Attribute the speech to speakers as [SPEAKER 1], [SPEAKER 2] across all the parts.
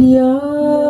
[SPEAKER 1] യാ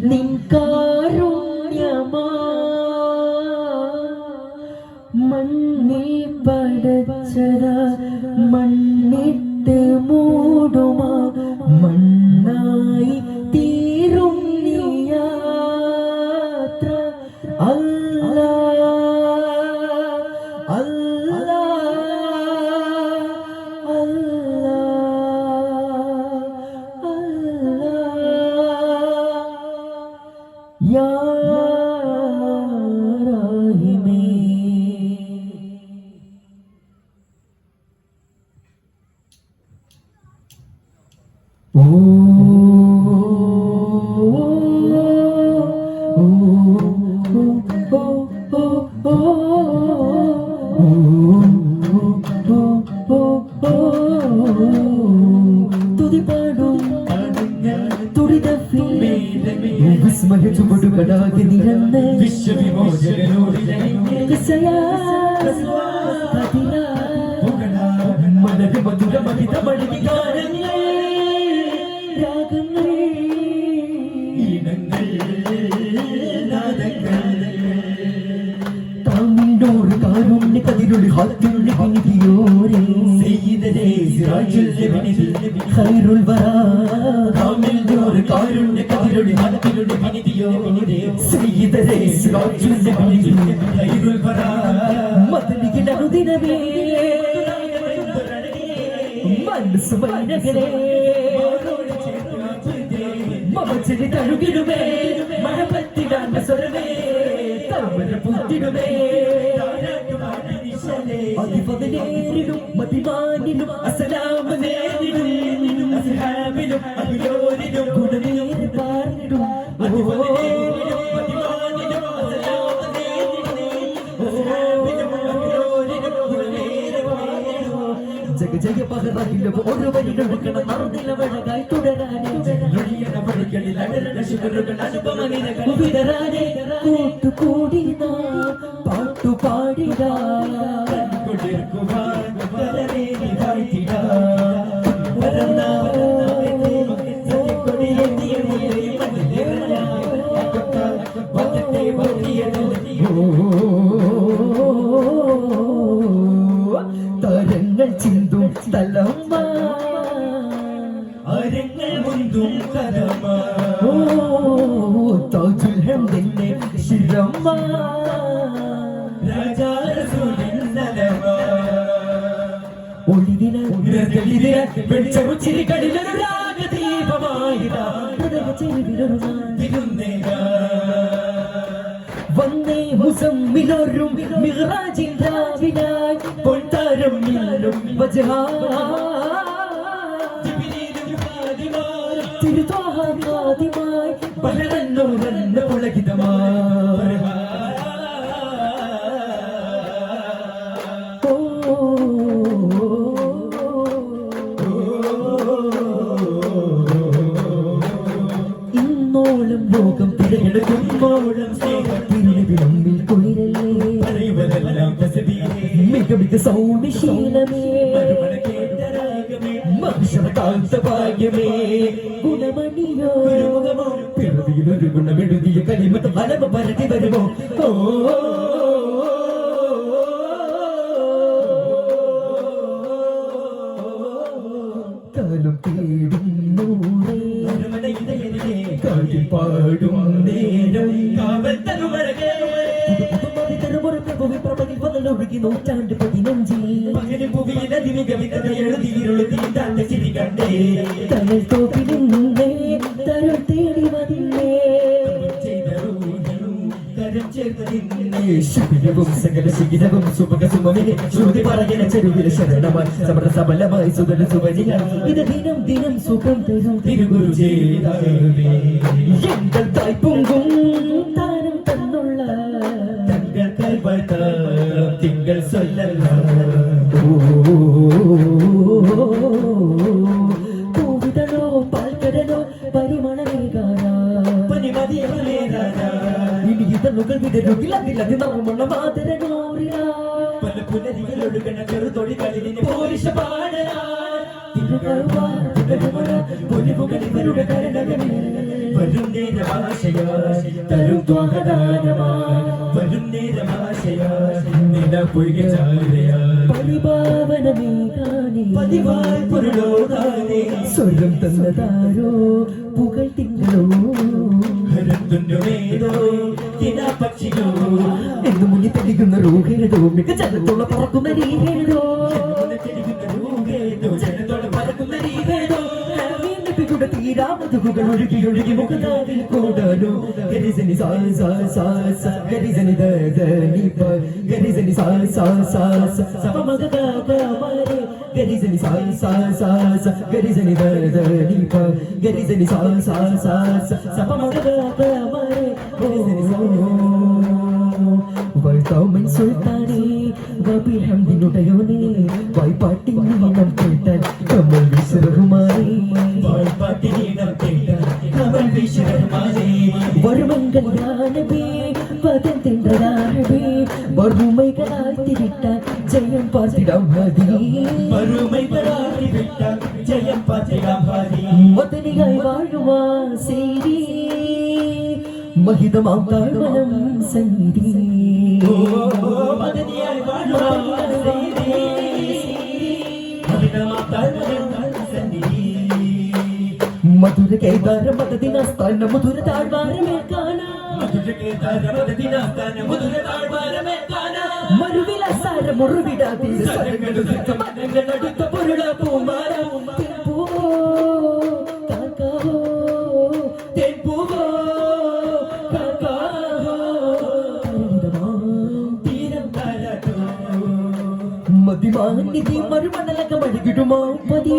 [SPEAKER 1] Nên വിസ്മയ ചുവടുകളാകെ നിരന്ന് മനത് കാരുണ്യ കതിരൊളി ഹാത്തിനുള്ളി പിനിതിയോരേ
[SPEAKER 2] സയ്യിദരേ സിറാജുൽ ലബിനിൽ
[SPEAKER 1] ഖൈറുൽ വറാ
[SPEAKER 2] കാമിൽ കാരുണ്യ കതിരൊളി ഹത്തിലൊളി പണിതിയോരേ
[SPEAKER 1] സയ്യിദരേ സിറാജുൽ ലബീൻ
[SPEAKER 2] ഖൈറുൽ വറാ
[SPEAKER 1] മദനിയുടെ ദിനമേ മനസ്സ് വൈനകളെ മമച്ചരി തഴുകിടുമേ. മഴപ്പത്തിടാണ്ട സ്വരമേ. താമര പൂത്തിടുമേ. അതിപതിനേരിടും മതിമാനിലും അസലാമ നേരിടും
[SPEAKER 2] അസ്ഹാബിലും അബിയോരിലും
[SPEAKER 1] ഗുണമേറി പാർന്നിടും ജഗ ജഗ പകറകില്ല ഓരോ വരികളൊടുക്കണം മറുനിലവഴകായി തുടരാനേ. വിടരാനേ കൂട്ടുകൂടി നാം പാട്ടുപാടിടാ. തരങ്ങൾ ചിന്തും തലമ്മ
[SPEAKER 2] അരങ്ങൾ മുന്തും കലമാ
[SPEAKER 1] ഓ താജുൽ ഹംദിന്റെ ശിരമ്മ വന്നേ മുസമ്മിലൊരും മിഹ്റാജിൻ രാവിനായി പൊൻതാരം മില്ലും വജഹാ തിരുത്വാഹാദ്യമായി
[SPEAKER 2] പലരന്നൂരന്ന പുളകിതമാ
[SPEAKER 1] ഓ ഈ നൂറ്റാണ്ട് പതിനഞ്ചിൽ തലൽ തോപ്പിലിന്നേ തരം തേടി
[SPEAKER 2] വന്നില്ലേ
[SPEAKER 1] ശുഭിരവും സകല ശിഖിരവും സുഭകസുമമിനെ ശ്രുതി പറയണ ചെരുവിലെ ശരണമായി. സമര സബലമായി സുതല സുഭജിക ഇത് ദിനം ദിനം സുഖം തരും
[SPEAKER 2] തിരുഗുരു ചെയ്ത എന്തൽ തായ്പൊങ്കും
[SPEAKER 1] പൂവിതളോ പാൽക്കരനോ പരിമളമേകാനാ.
[SPEAKER 2] പനിമതിയവളേ രാജാ
[SPEAKER 1] ഇനി ഇതളുകൾ വിടരുകിൽ അതിലതി നമ്മണ്ണ മാതരനോറിയാ
[SPEAKER 2] പല പുലരികളൊടുകണ ചെറുതൊഴികളിന് പോലിഷ പാടരാ പൊലിവുകളിവരുടെ കരണകളിൽ വരും നേരമാശയ തരും ത്വാഹദാനമാ വരും നേരമാശയ നില പൊയ്ക ചാരുതയാ
[SPEAKER 1] പരിപാവനമേകാനേ
[SPEAKER 2] പതിവായി പൊരുളോതാനേ
[SPEAKER 1] സ്വർഗം തന്നതാരോ? പുകൾ തിങ്കളോ
[SPEAKER 2] പക്ഷിയോ?
[SPEAKER 1] എന്ന് മുന്നിൽ തെളിക്കുന്ന റൂഹേതോ മികച്ചതുള്ള പറക്കുന്ന രീഹേതോ ുടെ തീരാമതുകൾ ഒഴുകി ഒഴുകി മുഖതാതിൽ കൂടാനോ ഗരിസനി സാ സാ സാ സാ ഗരിസനി ദ ദ നി പ ഗരിസനി സാ സാ സാ സാ സപ മഗ ഗ ഗ മരെ ഗരിസനി സാ സാ സാ സാ ഗരിസനി ദ ദ നി പ ഗരിസനി സാ സാ സാ സാ സപ മഗ ഗ ഗ മരെ ഗരിസനി സാ
[SPEAKER 2] പാട്ടിനീടം
[SPEAKER 1] ஜெயம் பார்த்திடம் மதி
[SPEAKER 2] வறுமைகளாகி விட்ட ஜெயம் பார்த்திடாம் பாதி
[SPEAKER 1] மதனியாய் வாழுவா செய்தி மகிதமாம் தாழ்வனம் சந்நிதி
[SPEAKER 2] மகதியாய் வாழ்வார் செய்தி மகிதமா தாழ்வதன் சந்நிதி
[SPEAKER 1] மதுர கேதார மததின ஸ்தான மதுர தாழ்வாரமே காணா
[SPEAKER 2] മധുരകേ താരമദതിനാസ്ഥാന മധുര താഴ്വാരമേ കാണാ
[SPEAKER 1] മറുവിലാസാര മുറുവിടാതെ
[SPEAKER 2] മനങ്ങളടുത്ത പൊരുള പൂമാരം
[SPEAKER 1] പൂവോ കാക്കാവോ
[SPEAKER 2] തെൻപൂവോ കാക്കാവോ തീരം
[SPEAKER 1] മതിമാനിധി മറുമണലക മടികിടുമോ പതി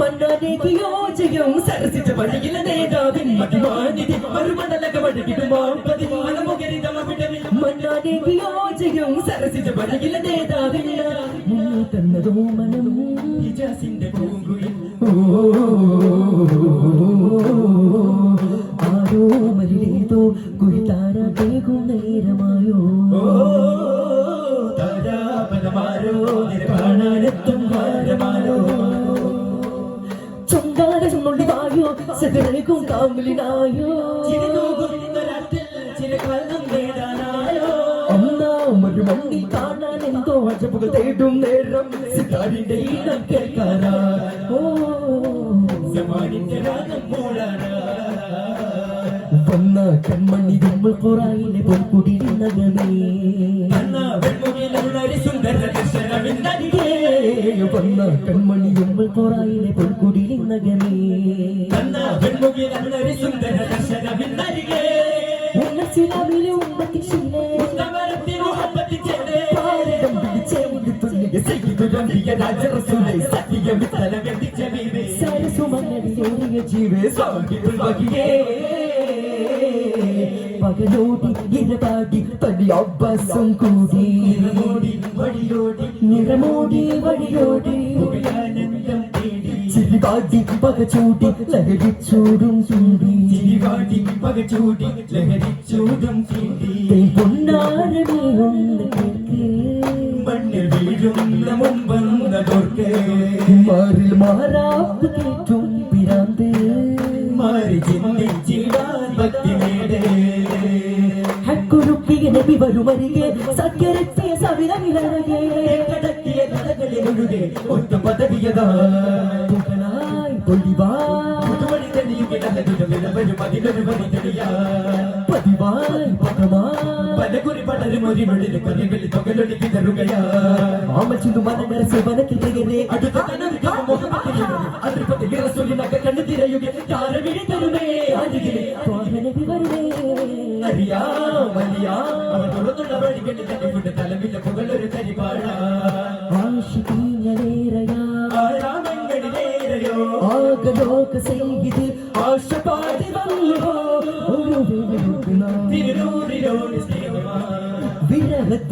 [SPEAKER 1] മന്നാനേക്ക് യോജകം സരസിച്ച വഴിയില നേതാവിൻ
[SPEAKER 2] മതിമാനിധി മറുമണലക വടകിടുമോ പതി മനമുഖനിതമവിടവിൽ
[SPEAKER 1] മന്നാനേക്ക് യോജകം സരസിച്ച വഴിയില നേതാവിൻ മുന്നേ തന്നതോ മനം
[SPEAKER 2] ഹിജാസിന്റെ പൂങ്കുയിൽ.
[SPEAKER 1] ആരോ മരിലേതോ കുഴിത്താരാട്ടേകും നേരമായോ?
[SPEAKER 2] ഓ താരാപനമാരോ നിര കാണാനെത്തും ഭാരമാരോ?
[SPEAKER 1] ചൊങ്കാരം നുള്ളിവായോ സകലേക്കും കാമലിനായോ
[SPEAKER 2] ചിരിതൂകുന്നൊരത്തിൽ ചിരകാലം നേടാനായോ
[SPEAKER 1] മണ്ണിൽ കാണാൻ എന്തോ അജബുകൾ തേടും നേരം. സിതാരിന്റെ ഈണം കേൾക്കാനാ ഓ
[SPEAKER 2] സമാനിന്റെ രാഗം മൂടാനാ
[SPEAKER 1] വന്ന കൺമണി നമ്മൾ കൊറായിലെ പൊൽക്കുടി നഗമേ. വന്ന കൺമണി നമ്മൾ കൊറായിലെ പൊൽക്കുടി നഗമേ.
[SPEAKER 2] അന്നാ
[SPEAKER 1] സയ്യിദുരംബിക രാജറസൂലേ സത്യമിത്തല
[SPEAKER 2] കത്തിച്ച വീട്.
[SPEAKER 1] സരസുമങ്ങളിലേറിയ ജീവേ സാഹിബുൽ വഹിയേ പകലോടി ഇരവാടി തടി അബ്ബസും കൂടി.
[SPEAKER 2] ഓടി വഴിയോടി.
[SPEAKER 1] നിറമോടി വഴിയോടി.
[SPEAKER 2] ആനന്ദം
[SPEAKER 1] ചിരിവാടി പകച്ചൂടി ലഹരിച്ചൂടും ചൂടി.
[SPEAKER 2] ചിരികാട്ടി പകച്ചൂടി ലഹരിച്ചൂടും ചൂടി.
[SPEAKER 1] പൊന്നാരമേ ഒന്ന് കേൾക്ക്.
[SPEAKER 2] മണ്ണിൽ വീഴുന്ന മുമ്പെന്നതോർക്ക്
[SPEAKER 1] മാറിൽ മാറാപ്പ് കേട്ടും പിരാന്ത്.
[SPEAKER 2] മാറി ചിന്തിച്ചിടാൻ ഭക്തി നേടേ.
[SPEAKER 1] ഹക്കുരുക്കിയ നബി വരുമരികെ സത്യരത്തിയ സവിതമിലഴകേ
[SPEAKER 2] കടക്കിയ കഥകളിലൊഴുകെ ഒറ്റ പദവിയതാ
[SPEAKER 1] പുകളായി പൊളിവാ
[SPEAKER 2] പുതുവഴി തെളിയുകിട അതിനൊരു വഴി തെളിയാ. ಬದಗುರಿ ಬಡರಿ ಮರಿ
[SPEAKER 1] ಬಡಿದು ಕರಿಬೆಲಿ ತೊಗೆದೊಡಿಗಿದರುಗಯ ಆಮಚಿಂದು ಮನ
[SPEAKER 2] ನರಸಿ ಮನ ಕಿತೆಗೆರೆ ಅಡು
[SPEAKER 1] ತನರು ಕವ ಮೋಹ ಅದ್ರ
[SPEAKER 2] ಪತಿ ಗಿರಸುಲಿ ನಗ ಕಣ್ಣು ತಿರಯುಗೆ ತಾರವಿಗೆ ತರುವೆ
[SPEAKER 1] ಅದಿಗೆ ತೋರ್ಮನೆ
[SPEAKER 2] ಬಿವರುವೆ ಅರಿಯಾ ಮಲಿಯಾ
[SPEAKER 1] ಅವನು ತೊಡಬಡಿಗೆ ತಡೆಗುಡ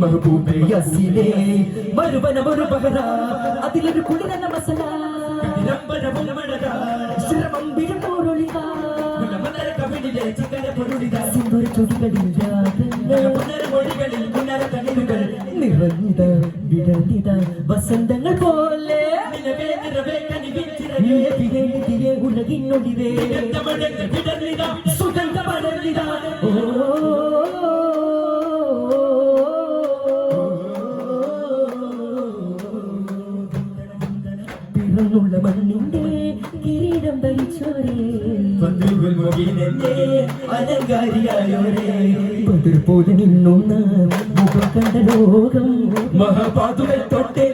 [SPEAKER 1] മഹബൂബിയസിലെ മറുവന ഒരു പകര അതിലൊരു കുളിരന മസല. ശ്രമം വിരുന്നോരൊളിക.
[SPEAKER 2] കവിളിലെ
[SPEAKER 1] രാഗങ്ങൾ.
[SPEAKER 2] പുനർമൊഴികളിൽ പുനര കണിലുകൾ
[SPEAKER 1] നിറഞ്ഞിത വിടർന്നിത വസന്തങ്ങൾ
[SPEAKER 2] നിലവേ
[SPEAKER 1] തിരെ ഉലകിന്നൊടിവേ
[SPEAKER 2] മഴങ്ങൾ വിടർന്നിത
[SPEAKER 1] സുഗന്ധ പടർന്നിത പിറന്നുള്ള മണ്ണിന്റെ കിരീടം ധരിച്ചോരേ ബദർ പോലെ നിന്നുന്ന മുഖം കണ്ട ലോകം.
[SPEAKER 2] മഹാപാതുകൾ തൊട്ട്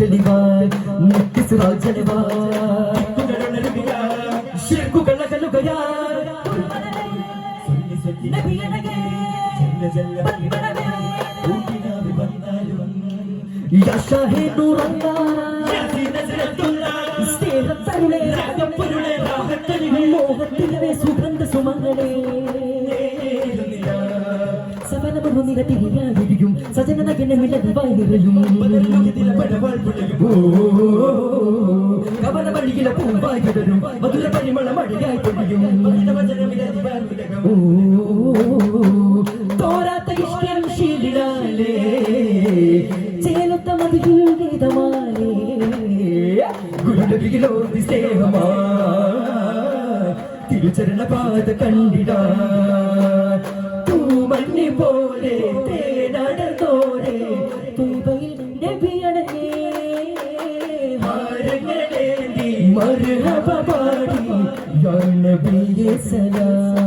[SPEAKER 1] ಕದಲಿವ ಮುಟ್ಟಿಸುವ ಜನವ ಶಿರಕುಗಳ ಕಲುಗಯ ಯಶ ಹೇನು ರಂಗಾರ സഫലമൊന്നു നിരത്തിരിയാതിരിക്കും സജനനകനെ ദിവായി നിറയും. കവല വഴിയില പൂവായി തുടരും മധുര പരിമള മഴയായി പൊടിയും. തോരാത്ത ഇഷ്ടം ശീലിടാലേ ചേലൊത്ത മതിഗീതമാലേ ഗുരുലോ സ്നേഹമാ. തിരുചരണ പാത കണ്ടിടാ. പോലെ തേനടർന്നോരെ തൂബയിൽ നബിയടങ്ങേ മർഹബ പാടി. യാ നബിയെ സലാം.